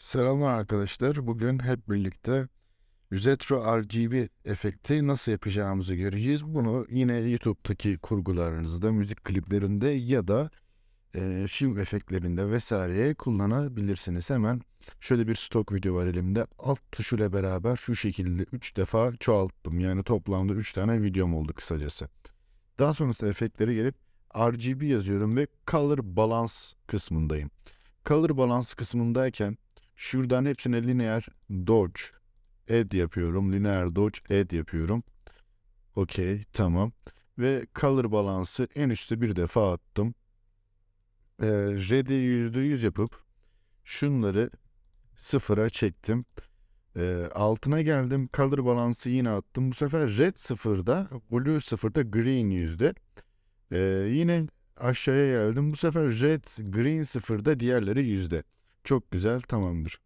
Selamlar arkadaşlar. Bugün hep birlikte Retro RGB efekti nasıl yapacağımızı göreceğiz. Bunu yine YouTube'daki kurgularınızda, müzik kliplerinde ya da e, film efektlerinde vesaire kullanabilirsiniz. Hemen şöyle bir stok video var elimde. Alt tuşuyla beraber şu şekilde 3 defa çoğalttım. Yani toplamda 3 tane videom oldu kısacası. Daha sonrasında efektlere gelip RGB yazıyorum ve Color Balance kısmındayım. Color Balance kısmındayken Şuradan hepsine linear dodge add yapıyorum. Linear dodge add yapıyorum. Okey tamam. Ve color balansı en üstte bir defa attım. Ee, red'i %100 yapıp şunları sıfıra çektim. Ee, altına geldim. Color balansı yine attım. Bu sefer red sıfırda, blue sıfırda, green yüzde. Ee, yine aşağıya geldim. Bu sefer red, green sıfırda, diğerleri yüzde. Çok güzel, tamamdır.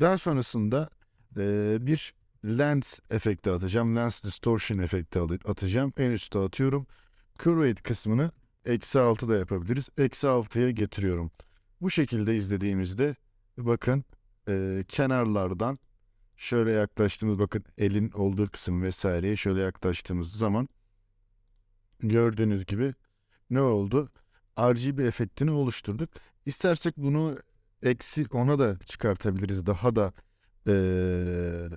Daha sonrasında eee, bir lens efekti atacağım. Lens distortion efekti atacağım. En üstte atıyorum. Curvate kısmını eksi 6 da yapabiliriz. Eksi 6'ya getiriyorum. Bu şekilde izlediğimizde bakın eee, kenarlardan şöyle yaklaştığımız bakın elin olduğu kısım vesaireye şöyle yaklaştığımız zaman gördüğünüz gibi ne oldu? RGB efektini oluşturduk. İstersek bunu eksi 10'a da çıkartabiliriz. Daha da eee,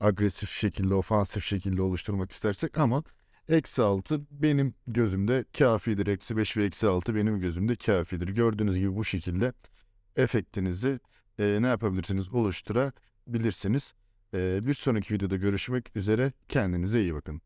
agresif şekilde, ofansif şekilde oluşturmak istersek ama eksi 6 benim gözümde kafidir. Eksi 5 ve eksi 6 benim gözümde kafidir. Gördüğünüz gibi bu şekilde efektinizi eee, ne yapabilirsiniz? Oluşturabilirsiniz. Eee, bir sonraki videoda görüşmek üzere. Kendinize iyi bakın.